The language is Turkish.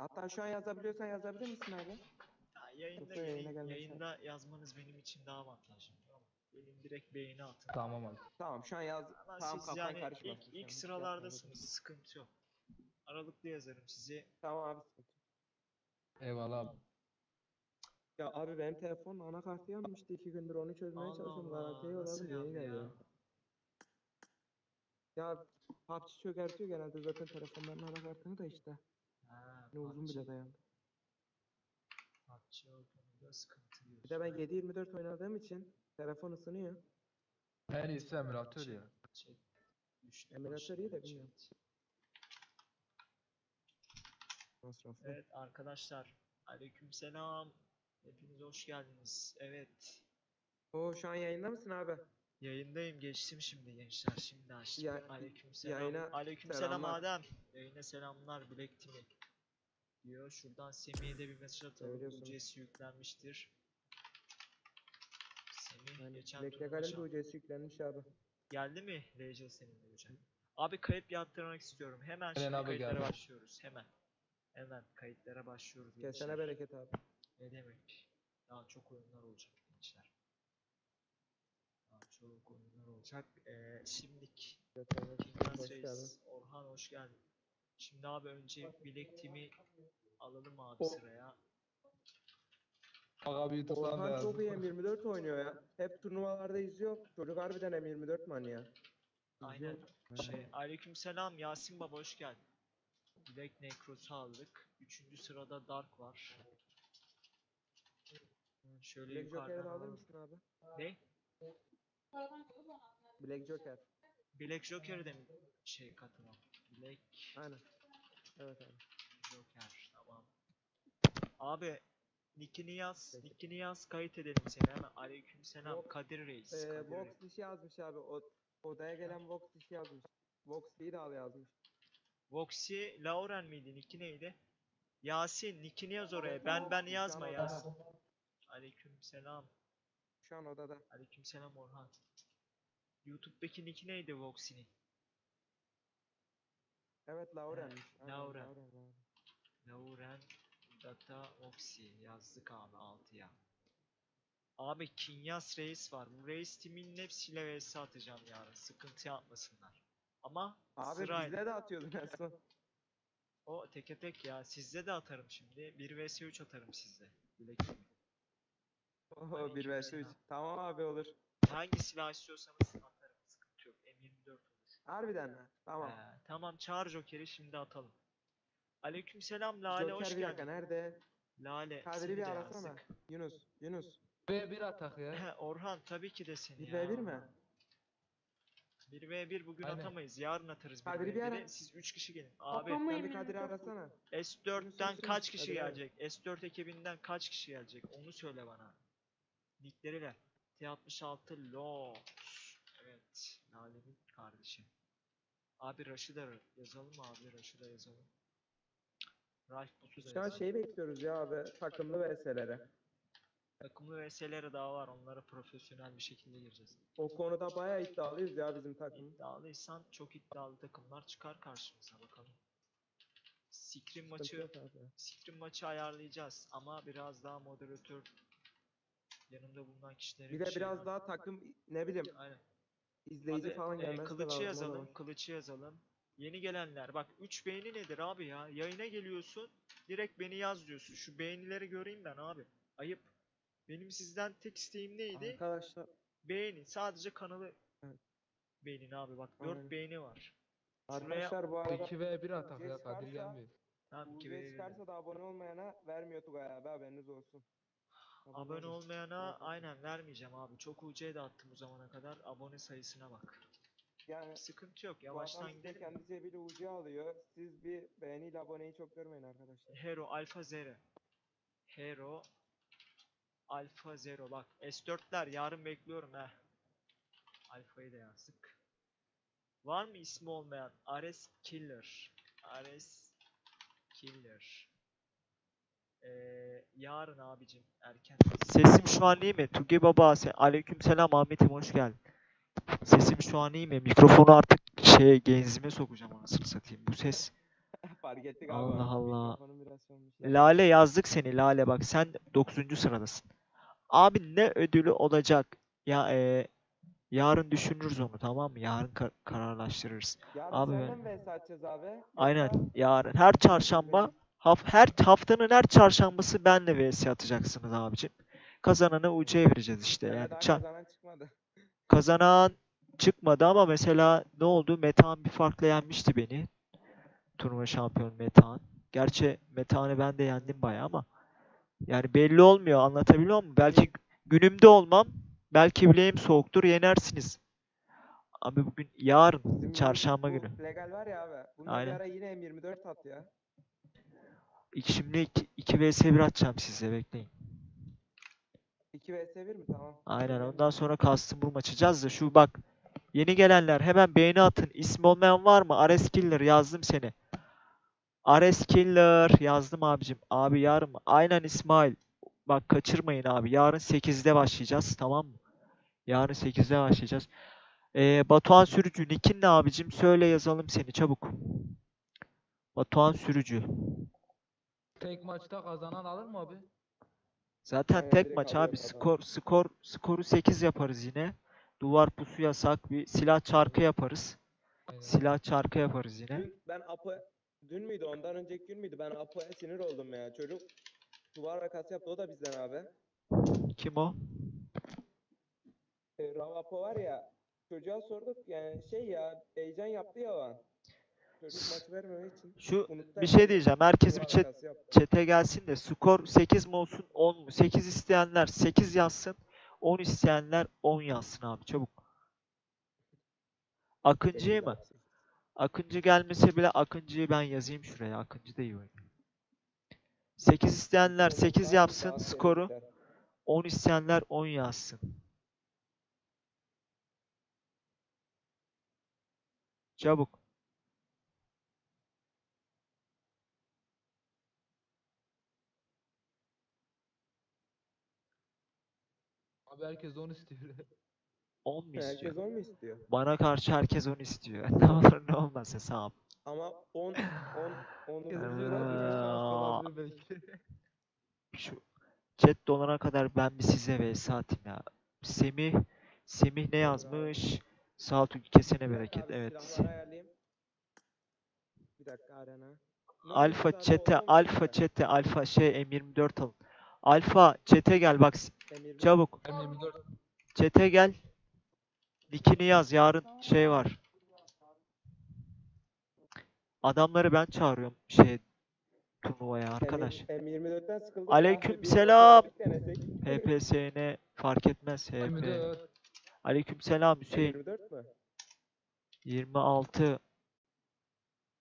Hatta şu an yazabiliyorsan yazabilir misin abi? Ya yayında, Yoksa yayına yayın- gelmesi yayında yazmanız benim için daha avantajlı. Tamam. Benim direkt beğeni atın. Tamam abi. Tamam şu an yaz. Ama tamam siz kafan yani karışmasın. ilk, ilk hiç sıralardasınız. Sıkıntı yok. Aralıklı yazarım sizi. Tamam abi. sıkıntı. Eyvallah abi. Ya abi benim telefonun anakartı yanmıştı iki gündür onu çözmeye Allah çalışıyorum. Allah, Garantiye nasıl yolladım yeni yandı ya? geliyor. Ya PUBG çökertiyor genelde zaten telefonların anakartını da işte. Ha, Ne uzun bile dayandı. PUBG o konuda sıkıntı diyorsun. Bir de ben 7-24 oynadığım için telefon ısınıyor. En iyisi emülatör ya. Chat düştü Emülatör iyi de bilmiyorum. Masraflı. Evet arkadaşlar. Aleykümselam. Hepiniz hoş geldiniz. Evet. Oo şu an yayında mısın abi? Yayındayım. Geçtim şimdi gençler. Şimdi açtım. Ya- Aleykümselam. yayına Aleykümselam selamlar. Adem. Yayına selamlar. Bilek Timi. Diyor. Şuradan Semih'e de bir mesaj atalım. UC'si yüklenmiştir. Semih Yani geçen Black Legal'in de UC'si yüklenmiş abi. Geldi mi Rachel senin de hocam? Abi kayıt yaptırmak istiyorum. Hemen şimdi abi, kayıtlara geldi. başlıyoruz. Hemen. Hemen kayıtlara başlıyoruz Kesene bereket abi. Ne demek? Daha çok oyunlar olacak gençler. Daha çok oyunlar olacak. Ee, şimdilik geldin. Reis, Orhan hoş geldin. Şimdi abi önce bilek timi alalım abi O- sıraya. Bak abi YouTube'dan da Orhan çok yazdım. iyi M24 oynuyor ya. Hep turnuvalarda izliyor. Çocuk harbiden M24 manyağı. Aynen. Şey, aleykümselam Yasin Baba hoş geldin. Bilek Necros'u aldık. Üçüncü sırada Dark var. Şöyle Black Joker'i yukarıdan alır alalım. mısın abi? Ne? Black Joker. Black Joker'e de mi şey katılan? Black Aynen. Evet abi. Joker tamam. Abi Nick'ini yaz. Peki. Nick'ini yaz kayıt edelim seni hemen. Aleykümselam Yok, Kadir Reis. Ee, Kadir Vox Reis. dişi yazmış abi. O, odaya gelen Vox dişi yazmış. Vox de al yazmış. Voxy Lauren miydi? Nick'i neydi? Yasin Nick'ini yaz oraya. Ben ben yazma yaz. odada. Aleykümselam. Şu an odada. Aleykümselam Orhan. YouTube'daki nick'i neydi Voxy'nin? Evet Lauren'miş. Aynen, Lauren. Lauren, Lauren. Lauren Data Voxy yazdık abi 6'ya. Abi Kinyas Reis var. Bu Reis timinin hepsiyle vs atacağım yarın. Sıkıntı yapmasınlar. Ama Abi sırayla. bizde de atıyordun en son. O teke tek ya. Sizde de atarım şimdi. 1 vs 3 atarım sizde. Bilek timi. Oho 1 vs 3. Aleykümselam. Tamam abi olur. Hangi silah istiyorsanız atarım. Sıkıntı yok. M24 olur. Harbiden mi? Tamam. Ee, tamam çağır Joker'i şimdi atalım. Aleykümselam Lale hoş Joker bir dakika geldin. nerede? Lale Kadir'i seni bir de arasana. yazdık. Yunus. Yunus. B1 atak ya. He, Orhan tabii ki de seni 1 ya. v 1 mi? 1v1 bugün Aynen. atamayız. Yarın atarız Kadir'i bir 1v1'i. ara. Siz 3 kişi gelin. Abi Sen bir Kadir'i arasana. S4'ten Yunus, kaç kişi hadi abi. gelecek? S4 ekibinden kaç kişi gelecek? Onu söyle bana. Nickleri ver. T66 Lox. Evet. Lale'nin kardeşi. Abi Rush'ı da yazalım mı abi? Rush'ı da yazalım. Ralph Bot'u da Şu an yazalım. şey bekliyoruz ya abi. Takımlı vs'lere. Takımlı VS'lere daha var. Onlara profesyonel bir şekilde gireceğiz. O konuda bayağı iddialıyız ya bizim takım. İddialıysan çok iddialı takımlar çıkar karşımıza bakalım. Sıkıntı maçı yok abi. Scrim maçı ayarlayacağız ama biraz daha moderatör yanında bulunan kişilerin Bir de şey biraz var. daha takım ne bileyim Aynen. İzleyici Hadi, falan e, kılıcı lazım o yazalım, zaman. kılıcı yazalım. Yeni gelenler bak 3 beğeni nedir abi ya? Yayına geliyorsun, direkt beni yaz diyorsun. Şu beğenileri göreyim ben abi. Ayıp. Benim sizden tek isteğim neydi? Arkadaşlar Beğeni. Sadece kanalı Evet. beğenin abi bak 4 Aynen. beğeni var. arkadaşlar bu arada 2v1 atak ya Kadir gelmiyor. Tamam UC 2 beğeni. çıkarsa da abone olmayana vermiyor Tugay abi haberiniz olsun. Abone olmayana aynen vermeyeceğim abi. Çok UC de attım bu zamana kadar. Abone sayısına bak. Yani Sıkıntı yok. Yavaştan size gidelim. kendi cebiyle UC alıyor. Siz bir beğeniyle aboneyi çok görmeyin arkadaşlar. Hero Alpha Zero. Hero Alpha Zero bak. S4'ler yarın bekliyorum he. Alfa'yı da yazdık. Var mı ismi olmayan? Ares Killer. Ares Killer. Ee, yarın abicim erken. Sesim şu an iyi mi? Tugi Baba sen aleykümselam Ahmet'im hoş geldin. Sesim şu an iyi mi? Mikrofonu artık şeye genzime sokacağım anasını satayım. Bu ses Fark ettik abi. Allah Allah. Lale yazdık seni Lale bak sen 9. sıradasın. Abi ne ödülü olacak? Ya e, yarın düşünürüz onu tamam mı? Yarın kar- kararlaştırırız. Yarın Abi ben- abi? Aynen yarın her çarşamba her haftanın her çarşambası benle vs atacaksınız abicim. Kazananı UC'ye vereceğiz işte yani. Ça- kazanan çıkmadı. kazanan çıkmadı ama mesela ne oldu? Metehan bir farkla yenmişti beni. Turnuva şampiyonu Metehan. Gerçi Metehan'ı ben de yendim bayağı ama yani belli olmuyor. Anlatabiliyor muyum? Belki günümde olmam. Belki bileğim soğuktur. Yenersiniz. Abi bugün yarın Bizim çarşamba günü. Legal var ya abi. Bunda Aynen. bir ara yine M24 at ya. Şimdi 2 vs 1 atacağım size bekleyin. 2 vs 1 mi? Tamam. Aynen ondan sonra custom room açacağız da şu bak yeni gelenler hemen beğeni atın. İsmi olmayan var mı? Ares Killer yazdım seni. Ares Killer yazdım abicim. Abi yarın mı? Aynen İsmail. Bak kaçırmayın abi. Yarın 8'de başlayacağız tamam mı? Yarın 8'de başlayacağız. Ee, Batuhan Sürücü. Nick'in ne abicim? Söyle yazalım seni çabuk. Batuhan Sürücü. Tek maçta kazanan alır mı abi? Zaten Evet, tek direkt maç abi. Skor skor skoru 8 yaparız yine. Duvar pusu yasak. Bir silah çarkı yaparız. Aynen. Silah çarkı yaparız yine. Dün ben Apo dün müydü ondan önceki gün müydü ben Apo'ya sinir oldum ya çocuk duvar rakası yaptı o da bizden abi. Kim o? E, Rav Apo var ya çocuğa sorduk yani şey ya heyecan yaptı ya o an. Çocuk maç vermemek için Şu bir şey diyeceğim. Herkes bir chat chat'e gelsin de skor 8 mi olsun 10 mu? 8 isteyenler 8 yazsın. 10 isteyenler 10 yazsın abi çabuk. Akıncı'yı Elli mı? Akıncı gelmese bile Akıncı'yı ben yazayım şuraya. Akıncı da iyi oynuyor. 8 isteyenler Olursa 8 daha yapsın skoru. biter. 10 isteyenler 10 yazsın. Çabuk. Abi herkes onu istiyor. 10 mu istiyor? Herkes 10 mu istiyor? Bana karşı herkes 10 istiyor. Ne olur ne olmaz hesap. Ama 10 10 10 Herkes Aa. istiyor abi. beş şans olabilir belki. Şu chat dolana kadar ben bir size vs atayım ya. Semih Semih ne yazmış? Sağ ol kesene bereket. Evet. Silahları ayarlayayım. Bir dakika arena. Alfa çete, alfa çete, alfa şey M24 alın. Alfa çete gel bak s- M24 çabuk. M24 Çete gel. Nickini yaz. Yarın şey var. Adamları ben çağırıyorum şey turnuvaya arkadaş. M24'ten sıkıldım. Aleyküm selam. HPSN fark etmez HP. M24 Aleykümselam Hüseyin. M24 mü? 26